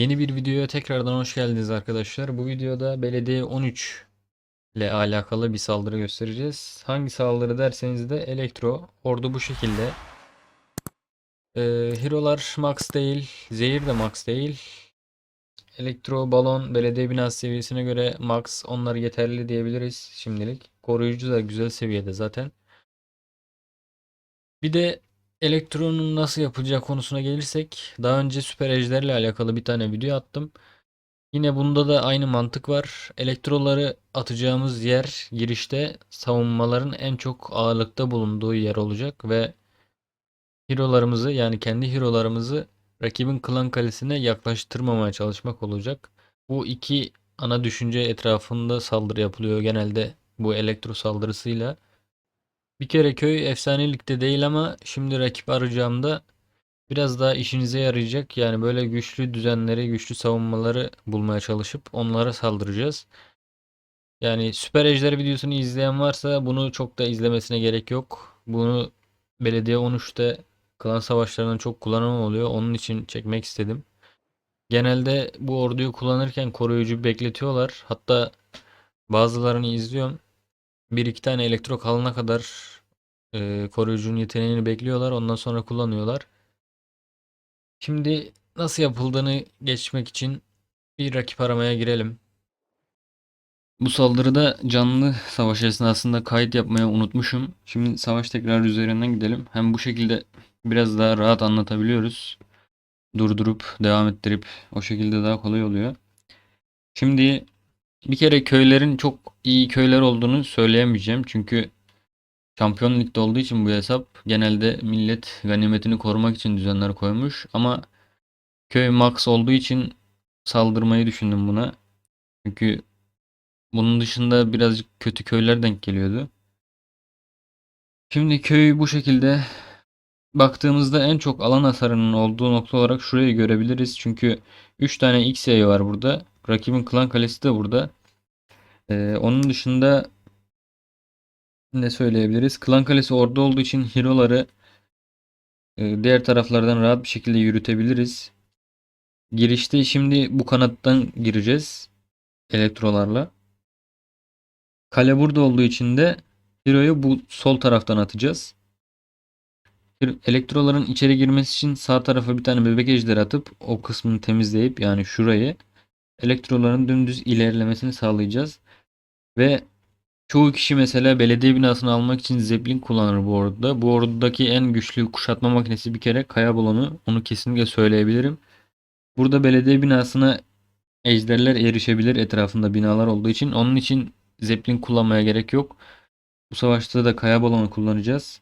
Yeni bir videoya tekrardan hoş geldiniz arkadaşlar. Bu videoda Belediye 13 ile alakalı bir saldırı göstereceğiz. Hangi saldırı derseniz de Elektro. Ordu bu şekilde. Ee, Hero'lar max değil. Zehir de max değil. Elektro, balon, belediye binası seviyesine göre max. Onlar yeterli diyebiliriz şimdilik. Koruyucu da güzel seviyede zaten. Bir de elektronun nasıl yapılacağı konusuna gelirsek daha önce süper ejderle alakalı bir tane video attım. Yine bunda da aynı mantık var. Elektroları atacağımız yer girişte savunmaların en çok ağırlıkta bulunduğu yer olacak ve hero'larımızı yani kendi hero'larımızı rakibin klan kalesine yaklaştırmamaya çalışmak olacak. Bu iki ana düşünce etrafında saldırı yapılıyor genelde bu elektro saldırısıyla. Bir kere köy efsanelikte değil ama şimdi rakip arayacağımda biraz daha işinize yarayacak. Yani böyle güçlü düzenleri, güçlü savunmaları bulmaya çalışıp onlara saldıracağız. Yani Süper Ejder videosunu izleyen varsa bunu çok da izlemesine gerek yok. Bunu Belediye 13'te klan savaşlarında çok kullanan oluyor. Onun için çekmek istedim. Genelde bu orduyu kullanırken koruyucu bekletiyorlar. Hatta bazılarını izliyorum. Bir iki tane elektro kalana kadar e, koruyucunun yeteneğini bekliyorlar. Ondan sonra kullanıyorlar. Şimdi nasıl yapıldığını geçmek için bir rakip aramaya girelim. Bu saldırıda canlı savaş esnasında kayıt yapmayı unutmuşum. Şimdi savaş tekrar üzerinden gidelim. Hem bu şekilde biraz daha rahat anlatabiliyoruz. Durdurup devam ettirip o şekilde daha kolay oluyor. Şimdi bir kere köylerin çok iyi köyler olduğunu söyleyemeyeceğim. Çünkü Şampiyon Lig'de olduğu için bu hesap genelde millet ganimetini korumak için düzenler koymuş. Ama köy max olduğu için saldırmayı düşündüm buna. Çünkü bunun dışında birazcık kötü köyler denk geliyordu. Şimdi köy bu şekilde baktığımızda en çok alan hasarının olduğu nokta olarak şurayı görebiliriz. Çünkü 3 tane X yayı var burada. Rakibin klan kalesi de burada. Ee, onun dışında ne söyleyebiliriz? Klan kalesi orada olduğu için hero'ları e, diğer taraflardan rahat bir şekilde yürütebiliriz. Girişte şimdi bu kanattan gireceğiz. Elektrolarla. Kale burada olduğu için de hero'yu bu sol taraftan atacağız. Elektroların içeri girmesi için sağ tarafa bir tane bebek ejderi atıp o kısmını temizleyip yani şurayı elektroların dümdüz ilerlemesini sağlayacağız. Ve çoğu kişi mesela belediye binasını almak için Zeppelin kullanır bu orduda. Bu ordudaki en güçlü kuşatma makinesi bir kere kaya balonu. Onu kesinlikle söyleyebilirim. Burada belediye binasına ejderler erişebilir etrafında binalar olduğu için. Onun için Zeppelin kullanmaya gerek yok. Bu savaşta da kaya balonu kullanacağız.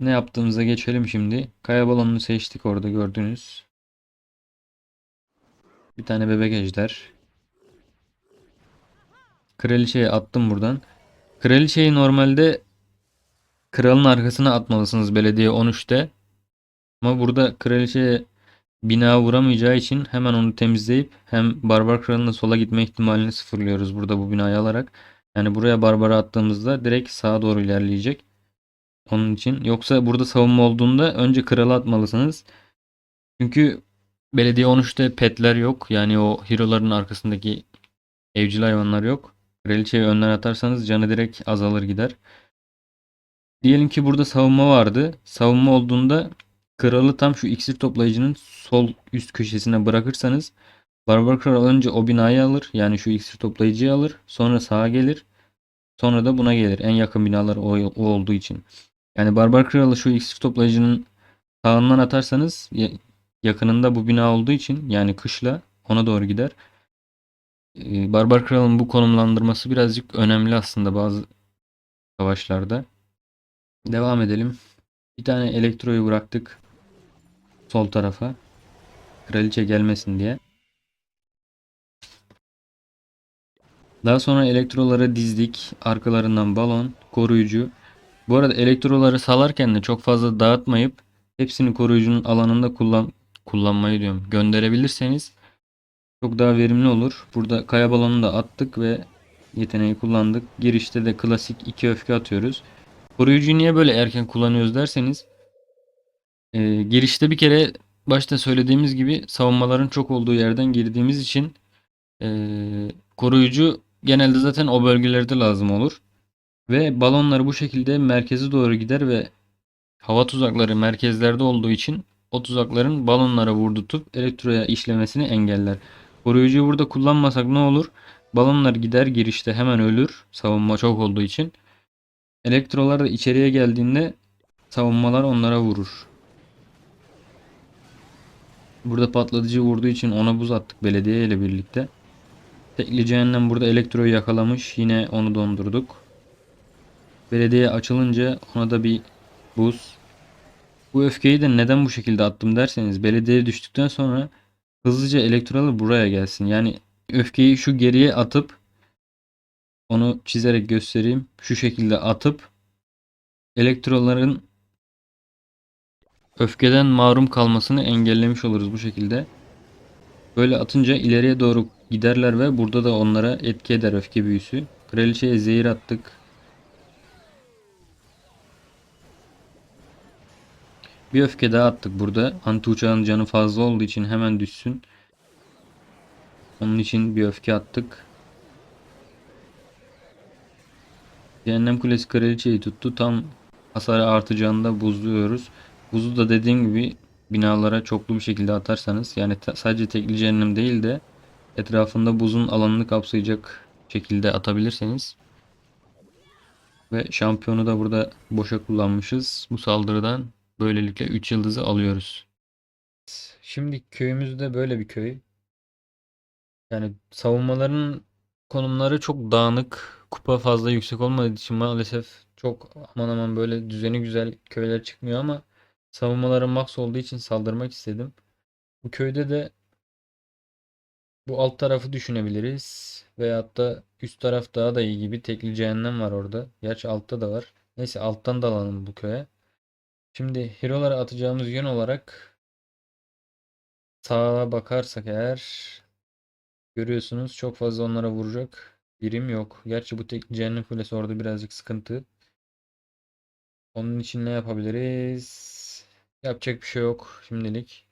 Ne yaptığımıza geçelim şimdi. Kaya balonunu seçtik orada gördüğünüz. Bir tane bebek ejder. Kraliçeyi attım buradan. Kraliçeyi normalde kralın arkasına atmalısınız belediye 13'te. Ama burada kraliçeye bina vuramayacağı için hemen onu temizleyip hem barbar kralın da sola gitme ihtimalini sıfırlıyoruz burada bu binayı alarak. Yani buraya barbara attığımızda direkt sağa doğru ilerleyecek. Onun için. Yoksa burada savunma olduğunda önce kralı atmalısınız. Çünkü belediye 13'te petler yok. Yani o hero'ların arkasındaki evcil hayvanlar yok. Kraliçeyi önden atarsanız canı direkt azalır gider. Diyelim ki burada savunma vardı. Savunma olduğunda kralı tam şu iksir toplayıcının sol üst köşesine bırakırsanız Barbar Kral önce o binayı alır. Yani şu iksir toplayıcıyı alır. Sonra sağa gelir. Sonra da buna gelir. En yakın binalar o, o olduğu için. Yani Barbar Kralı şu iksir toplayıcının sağından atarsanız yakınında bu bina olduğu için yani kışla ona doğru gider. Ee, Barbar Kral'ın bu konumlandırması birazcık önemli aslında bazı savaşlarda. Devam edelim. Bir tane elektroyu bıraktık sol tarafa. Kraliçe gelmesin diye. Daha sonra elektroları dizdik. Arkalarından balon, koruyucu. Bu arada elektroları salarken de çok fazla dağıtmayıp hepsini koruyucunun alanında kullan kullanmayı diyorum. Gönderebilirseniz çok daha verimli olur. Burada kaya balonunu da attık ve yeteneği kullandık. Girişte de klasik iki öfke atıyoruz. Koruyucuyu niye böyle erken kullanıyoruz derseniz e, girişte bir kere başta söylediğimiz gibi savunmaların çok olduğu yerden girdiğimiz için eee, koruyucu genelde zaten o bölgelerde lazım olur. Ve balonlar bu şekilde merkeze doğru gider ve hava tuzakları merkezlerde olduğu için o tuzakların balonlara vurdutup elektroya işlemesini engeller. Koruyucuyu burada kullanmasak ne olur? Balonlar gider girişte hemen ölür savunma çok olduğu için. Elektrolar da içeriye geldiğinde savunmalar onlara vurur. Burada patlatıcı vurduğu için ona buz attık belediye ile birlikte. Tekli cehennem burada elektroyu yakalamış. Yine onu dondurduk. Belediye açılınca ona da bir buz. Bu öfkeyi de neden bu şekilde attım derseniz belediye düştükten sonra hızlıca elektrolar buraya gelsin. Yani öfkeyi şu geriye atıp onu çizerek göstereyim. Şu şekilde atıp elektroların öfkeden mahrum kalmasını engellemiş oluruz bu şekilde. Böyle atınca ileriye doğru giderler ve burada da onlara etki eder öfke büyüsü. Kraliçeye zehir attık. Bir öfke daha attık burada. Anti uçağın canı fazla olduğu için hemen düşsün. Onun için bir öfke attık. Cehennem Kulesi kraliçeyi tuttu. Tam hasarı artacağında buzluyoruz. Buzu da dediğim gibi binalara çoklu bir şekilde atarsanız yani sadece tekli cehennem değil de etrafında buzun alanını kapsayacak şekilde atabilirseniz ve şampiyonu da burada boşa kullanmışız. Bu saldırıdan böylelikle 3 yıldızı alıyoruz. Şimdi köyümüzde böyle bir köy. Yani savunmaların konumları çok dağınık. Kupa fazla yüksek olmadığı için maalesef çok aman aman böyle düzeni güzel köyler çıkmıyor ama savunmaları max olduğu için saldırmak istedim. Bu köyde de bu alt tarafı düşünebiliriz. Veyahut da üst taraf daha da iyi gibi. Tekli cehennem var orada. Gerçi altta da var. Neyse alttan da alalım bu köye. Şimdi hero'lara atacağımız yön olarak sağa bakarsak eğer görüyorsunuz çok fazla onlara vuracak birim yok. Gerçi bu tekli cehennem kulesi orada birazcık sıkıntı. Onun için ne yapabiliriz? Yapacak bir şey yok şimdilik.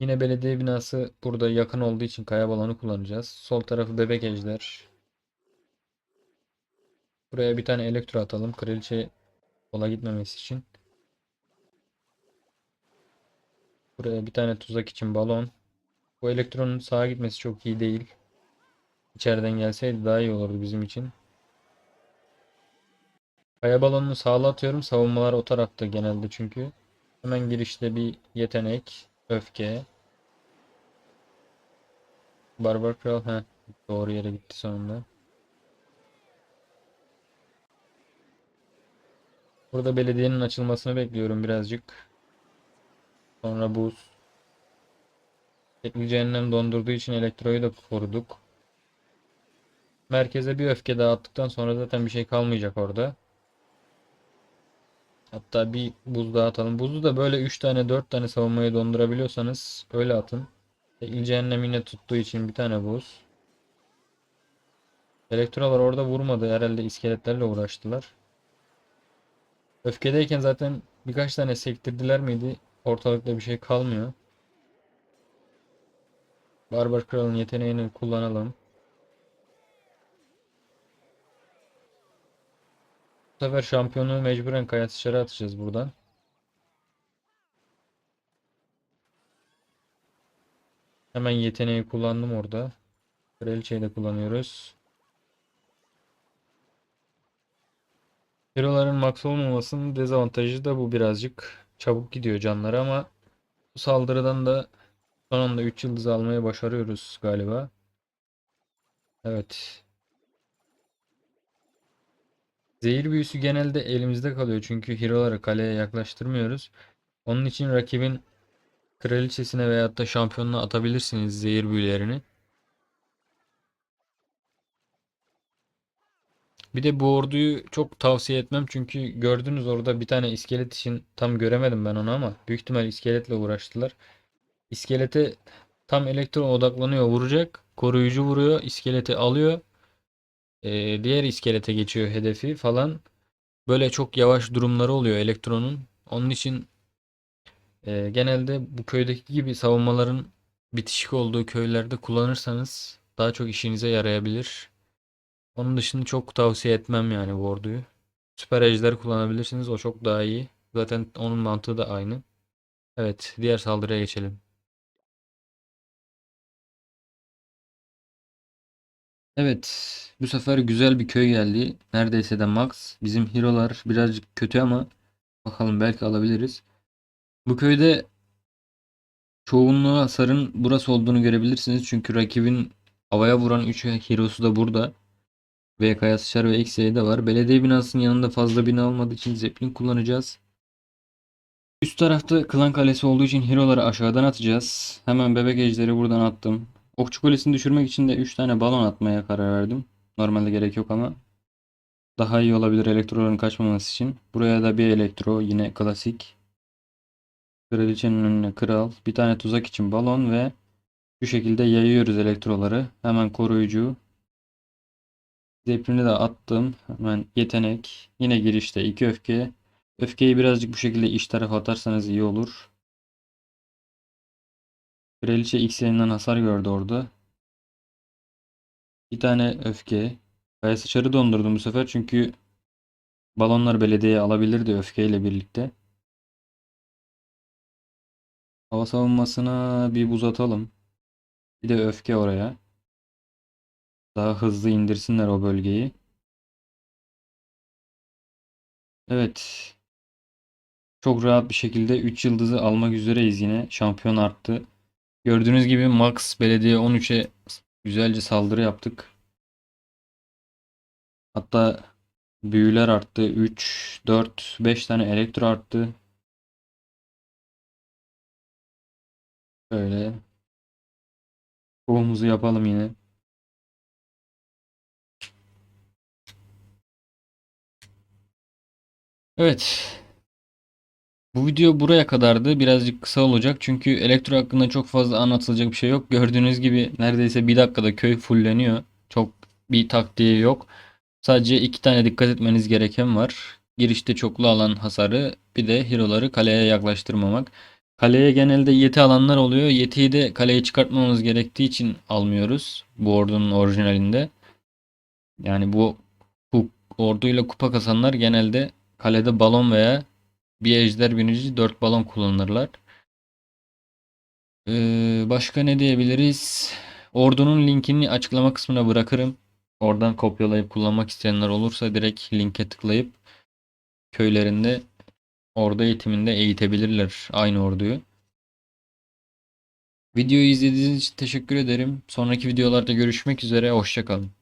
Yine belediye binası burada yakın olduğu için kaya balonu kullanacağız. Sol tarafı bebek ejder. Buraya bir tane elektro atalım. Kraliçe kola gitmemesi için. Buraya bir tane tuzak için balon. Bu elektronun sağa gitmesi çok iyi değil. İçeriden gelseydi daha iyi olurdu bizim için. Kaya balonunu sağa atıyorum. Savunmalar o tarafta genelde çünkü. Hemen girişte bir yetenek. Öfke. Barbar Kral. Heh, doğru yere gitti sonunda. Burada belediyenin açılmasını bekliyorum birazcık. Sonra buz. Tekli cehennem dondurduğu için elektroyu da koruduk. Merkeze bir öfke daha attıktan sonra zaten bir şey kalmayacak orada. Hatta bir buz daha atalım. Buzu da böyle 3 tane 4 tane savunmayı dondurabiliyorsanız öyle atın. Tekli cehennem yine tuttuğu için bir tane buz. Elektrolar orada vurmadı. Herhalde iskeletlerle uğraştılar. Öfkedeyken zaten birkaç tane sektirdiler miydi? Ortalıkta bir şey kalmıyor. Barbar Kral'ın yeteneğini kullanalım. Bu sefer şampiyonu mecburen kaya dışarı atacağız buradan. Hemen yeteneği kullandım orada. Kraliçeyi de kullanıyoruz. Hero'ların max olmamasının dezavantajı da bu birazcık. Çabuk gidiyor canları ama bu saldırıdan da son anda 3 yıldız almayı başarıyoruz galiba. Evet. Zehir büyüsü genelde elimizde kalıyor çünkü hero'ları kaleye yaklaştırmıyoruz. Onun için rakibin kraliçesine veyahut da şampiyonuna atabilirsiniz zehir büyülerini. Bir de bu orduyu çok tavsiye etmem çünkü gördünüz orada bir tane iskelet için tam göremedim ben onu ama büyük ihtimal iskeletle uğraştılar. İskelete tam elektron odaklanıyor vuracak. Koruyucu vuruyor. iskeleti alıyor. Ee, diğer iskelete geçiyor hedefi falan. Böyle çok yavaş durumları oluyor elektronun. Onun için Ee, genelde bu köydeki gibi savunmaların bitişik olduğu köylerde kullanırsanız daha çok işinize yarayabilir. Onun dışında çok tavsiye etmem yani orduyu. Süper ejder kullanabilirsiniz. O çok daha iyi. Zaten onun mantığı da aynı. Evet, diğer saldırıya geçelim. Evet, bu sefer güzel bir köy geldi. Neredeyse de max. Bizim hero'lar birazcık kötü ama bakalım belki alabiliriz. Bu köyde çoğunluğu hasarın burası olduğunu görebilirsiniz. Çünkü rakibin havaya vuran 3 hero'su da burada. Ve Kaya Sıçar ve X'ye de var. Belediye binasının yanında fazla bina olmadığı için Zeppelin kullanacağız. Üst tarafta klan kalesi olduğu için hero'ları aşağıdan atacağız. Hemen bebek ejderi buradan attım. Okçu kulesini düşürmek için de 3 tane balon atmaya karar verdim. Normalde gerek yok ama daha iyi olabilir elektroların kaçmaması için. Buraya da bir elektro yine klasik. Kraliçenin önüne kral. Bir tane tuzak için balon ve şu şekilde yayıyoruz elektroları. Hemen koruyucu. Zeppelin'i de attım. Hemen yetenek. Yine girişte iki öfke. Öfkeyi birazcık bu şekilde iç tarafa atarsanız iyi olur. Kraliçe X yerinden hasar gördü orada. Bir tane öfke. Kaya sıçarı dondurdum bu sefer çünkü balonlar belediyeye alabilirdi öfkeyle birlikte. Hava savunmasına bir buz atalım. Bir de öfke oraya. Daha hızlı indirsinler o bölgeyi. Evet. Çok rahat bir şekilde 3 yıldızı almak üzereyiz yine. Şampiyon arttı. Gördüğünüz gibi Max Belediye 13'e güzelce saldırı yaptık. Hatta büyüler arttı. 3, 4, 5 tane elektro arttı. Böyle. Kovumuzu yapalım yine. Evet. Bu video buraya kadardı. Birazcık kısa olacak. Çünkü elektro hakkında çok fazla anlatılacak bir şey yok. Gördüğünüz gibi neredeyse bir dakikada köy fulleniyor. Çok bir taktiği yok. Sadece iki tane dikkat etmeniz gereken var. Girişte çoklu alan hasarı bir de hero'ları kaleye yaklaştırmamak. Kaleye genelde yeti alanlar oluyor. Yetiyi de kaleye çıkartmamamız gerektiği için almıyoruz. Bu ordunun orijinalinde. Yani bu, bu orduyla kupa kasanlar genelde kalede balon veya bir ejder binici 4 balon kullanırlar. Ee, başka ne diyebiliriz? Ordunun linkini açıklama kısmına bırakırım. Oradan kopyalayıp kullanmak isteyenler olursa direkt linke tıklayıp köylerinde ordu eğitiminde eğitebilirler aynı orduyu. Videoyu izlediğiniz için teşekkür ederim. Sonraki videolarda görüşmek üzere. Hoşçakalın.